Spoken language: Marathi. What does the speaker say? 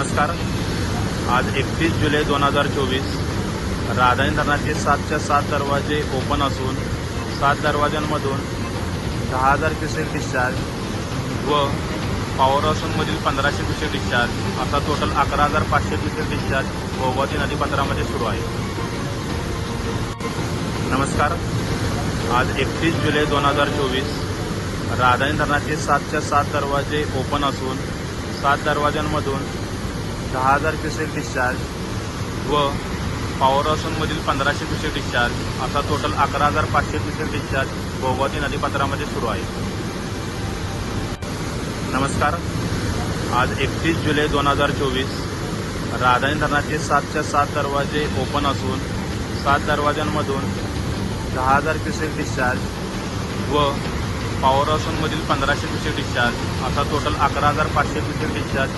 नमस्कार. आज एकतीस जुलै दोन हजार चोवीस राधाई धरणाचे सातच्या सात दरवाजे ओपन असून सात दरवाज्यांमधून दहा हजार क्युसेक डिस्चार्ज व पॉवर हाऊसमधील पंधराशे क्युसेक डिस्चार्ज असा टोटल अकरा हजार पाचशे क्युसेक डिस्चार्ज नदी नदीपात्रामध्ये सुरू आहे. नमस्कार. आज एकतीस जुलै दोन हजार चोवीस राधाई धरणाचे सातच्या सात दरवाजे ओपन असून सात दरवाज्यांमधून दहा हजार क्युसेक डिस्चार्ज व पॉवर हाऊसमधील पंधराशे क्युसेक डिस्चार्ज असा टोटल अकरा हजार पाचशे क्युसेक डिस्चार्ज भोगावती नदीपात्रामध्ये सुरू आहे. नमस्कार. आज एकतीस जुलै दोन हजार चोवीस. राधाई धरणाचे सातच्या सात दरवाजे ओपन असून सात दरवाजांमधून दहा हजार क्युसेक डिस्चार्ज व पॉवर हाऊसमधील पंधराशे क्युसेक डिस्चार्ज असा टोटल अकरा हजार पाचशे क्युसेक डिस्चार्ज